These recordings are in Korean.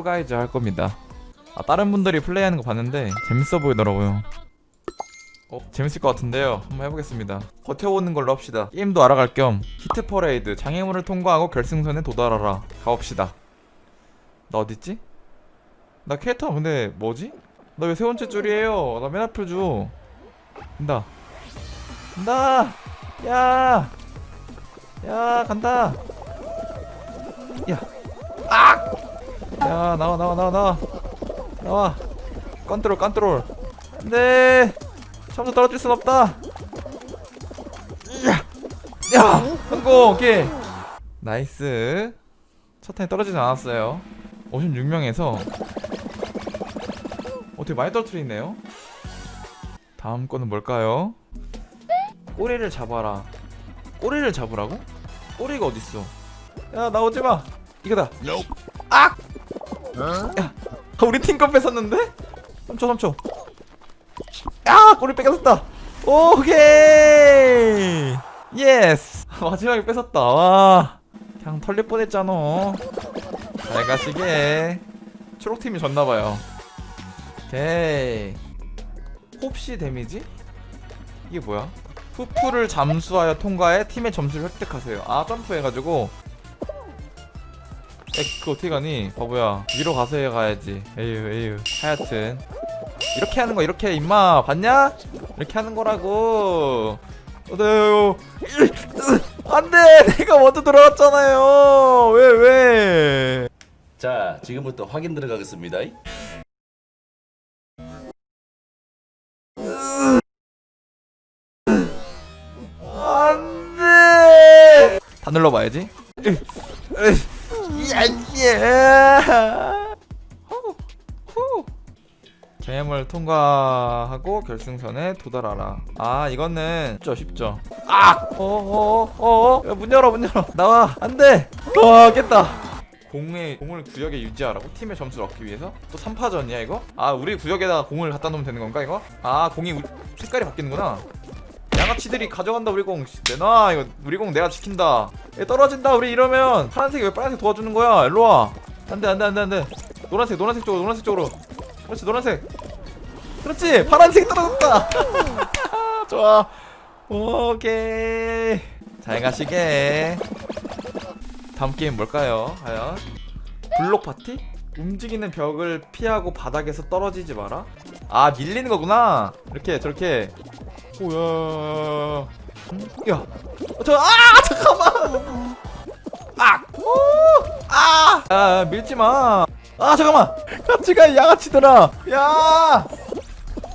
폴가이즈 할 겁니다. 아, 다른 분들이 플레이하는 거 봤는데 재밌어 보이더라고요. 어, 재밌을 것 같은데요. 한번 해보겠습니다. 버텨보는 걸로 합시다. 게임도 알아갈 겸 히트 퍼레이드 장애물을 통과하고 결승선에 도달하라. 가봅시다. 나 어딨지? 나 캐릭터 근데 뭐지? 나 왜 세 번째 줄이에요? 나 맨 앞을 줘. 간다. 간다. 야. 야 간다. 야. 아. 야 나와 나와 나와 나와 나와. 컨트롤 컨트롤. 안돼. 처음부터 떨어질 순 없다. 야. 야. 성공. 오케이. 나이스. 첫 탄이 떨어지지 않았어요. 56명에서 어떻게 많이 떨어뜨리네요. 다음 거는 뭘까요? 꼬리를 잡아라. 꼬리를 잡으라고? 꼬리가 어딨어? 야 나오지 마. 이거다. 악! 야, 우리 팀건 뺏었는데? 3초 3초. 야 꼬리 뺏겼다. 오케이. 예스. 마지막에 뺏었다. 와. 그냥 털릴 뻔했잖아. 잘 가시게. 초록팀이 졌나봐요. 오케이. 홉시 데미지? 이게 뭐야? 후프를 잠수하여 통과해 팀의 점수를 획득하세요. 아 점프해가지고. 에 그거 어떻게 가니? 바보야. 위로 가서 가야지. 에휴 에휴. 하여튼 이렇게 하는 거 이렇게 해, 임마 봤냐? 이렇게 하는 거라고. 어때요? 안돼 내가 먼저 들어갔잖아요. 왜 왜? 자, 지금부터 확인 들어가겠습니다. 안돼. 다 눌러봐야지. 야야. 재물 통과하고 결승선에 도달하라. 아 이거는 쉽죠 쉽죠. 아! 어어어 어, 문 열어 문 열어 나와 안돼. 와 깼다. 공의 공을 구역에 유지하라고 팀의 점수를 얻기 위해서 또 3파전이야 이거? 아 우리 구역에다가 공을 갖다 놓으면 되는 건가 이거? 아 공이 우- 색깔이 바뀌는구나. 양아치들이 가져간다 우리 공 내놔. 이거 우리 공 내가 지킨다. 얘 떨어진다 우리 이러면. 파란색이 왜 빨간색 도와주는 거야? 일로와. 안돼 안돼 안돼 안돼. 노란색 노란색 쪽으로 노란색 쪽으로. 그렇지 노란색. 그렇지 파란색이 떨어졌다. 좋아. 오케이. 잘 가시게. 다음 게임 뭘까요? 과연? 블록 파티? 움직이는 벽을 피하고 바닥에서 떨어지지 마라. 아 밀리는 거구나. 이렇게 저렇게 오야 야 어, 저, 아 잠깐만 아, 오, 아, 아 밀지 마. 아 잠깐만, 같이 가 양아치들아. 야,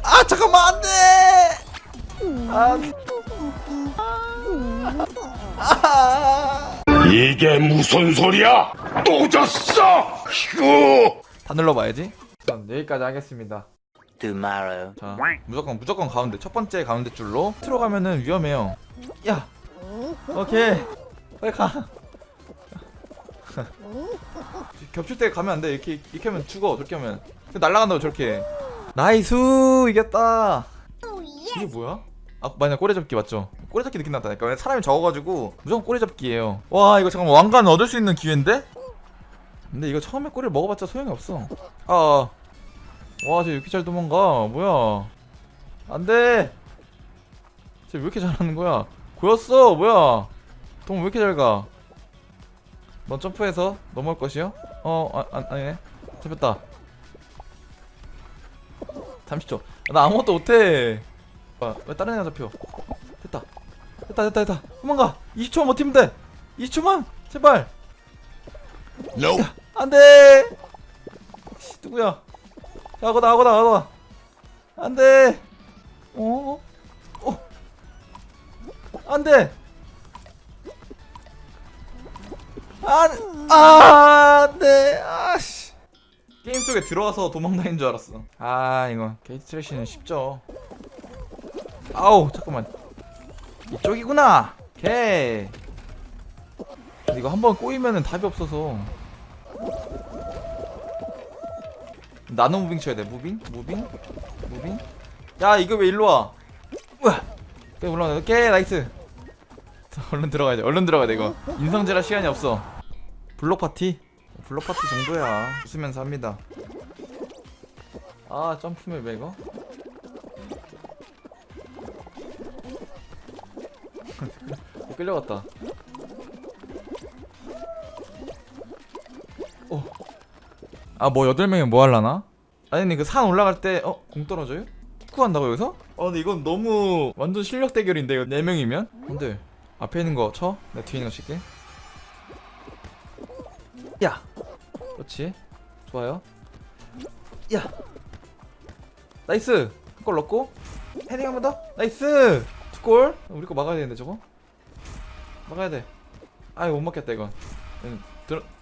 아 잠깐만 안돼. 아, 아, 이게 무슨 소리야? 또 졌어! 휴! 다 눌러봐야지. 전 여기까지 하겠습니다. Tomorrow. 자, 무조건 무조건 가운데 첫 번째 가운데 줄로 틀어 가면은 위험해요. 야, 오케이, 빨리 가. 겹칠 때 가면 안 돼. 이렇게 이렇게 하면 죽어. 저렇게 하면 날라간다고 저렇게. 나이스 이겼다. 이게 뭐야? 아 만약 꼬리잡기 맞죠? 꼬리잡기 느낌 났다니까. 왜 사람이 적어가지고 무조건 꼬리잡기예요. 와 이거 잠깐만 왕관 얻을 수 있는 기회인데? 근데 이거 처음에 꼬리를 먹어봤자 소용이 없어. 아. 와, 쟤왜 이렇게 잘 도망가? 뭐야? 안 돼! 쟤 왜 이렇게 잘하는 거야? 고였어! 뭐야? 동 왜 이렇게 잘 가? 넌 점프해서 넘어갈 것이요? 어, 아, 아, 아 니네. 잡혔다. 30초. 나 아무것도 못해! 아, 왜 다른 애가 잡혀? 됐다. 됐다, 됐다, 됐다. 도망가! 20초만 버티면 돼! 20초만! 제발! 안 돼! 씨, 누구야? 야, 거다, 거다, 거다. 안 돼. 어? 어? 안 돼. 안, 아, 안 돼. 아씨. 게임 속에 들어와서 도망다닌 줄 알았어. 아, 이거 게이트 트래시는 쉽죠. 아우, 잠깐만. 이쪽이구나. 오케이. 이거 한번 꼬이면은 답이 없어서. 나노 무빙 쳐야 돼. 무빙? 무빙? 무빙? 야, 이거 왜 일로 와? 우와. 오케이, 올라가. 오케이, 나이스. 자, 얼른 들어가야 돼. 얼른 들어가야 돼, 이거. 인성질할 시간이 없어. 블록 파티? 블러 파티 정도야 웃으면서 합니다 아 점프맵 이거 어, 끌려갔다 아 뭐 여덟 명이 뭐 할라나? 아니 근데 그 산 올라갈 때 어? 공 떨어져요? 축구 한다고 여기서? 어 근데 이건 너무 완전 실력 대결인데 이거 4명이면? 근데 앞에 있는 거 쳐? 내가 뒤에 있는 거 칠게. 야! 그렇지. 좋아요. 야! 나이스! 한 골 넣고. 헤딩 한 번 더. 나이스! 두골. 우리 거 막아야 되는데 저거? 막아야 돼. 아이 못 막겠다 이건.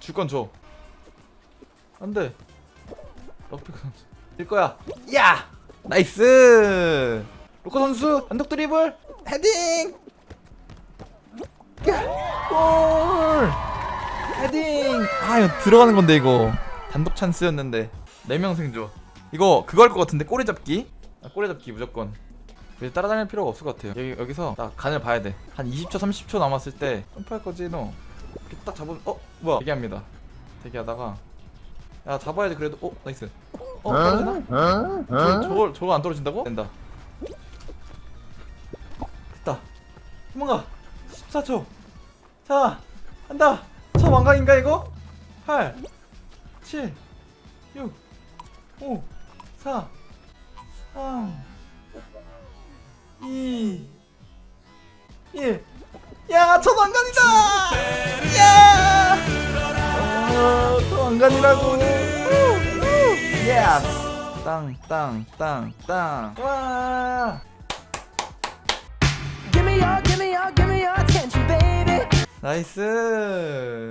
줄건 줘 안돼. 럭비크 선수. 일 거야. 야! 나이스! 로커 선수 단독 드리블 헤딩! 야! 골! 헤딩! 아 이거 들어가는 건데 이거. 단독 찬스였는데. 4명 생존. 이거 그거 할 것 같은데 꼬리 잡기? 아, 꼬리 잡기 무조건. 이제 따라다닐 필요가 없을 것 같아요. 여기, 여기서 딱 간을 봐야 돼한 20초 30초 남았을 때 점프할 거지 너. 이렇게 딱 잡으면 어? 뭐야? 대기합니다. 대기하다가 야 잡아야지 그래도 어? 나이스 어? 떨어지나? 저, 저걸 저거 안 떨어진다고? 된다 됐다 도망가 14초 자 한다 차 왕강인가 이거? 8 7 6 5 4 3 2 1 야, 첫 왕관이다! 야! 어, 첫 왕관이라고! 예스! 땅, 땅, 땅, 땅. 와! 나이스!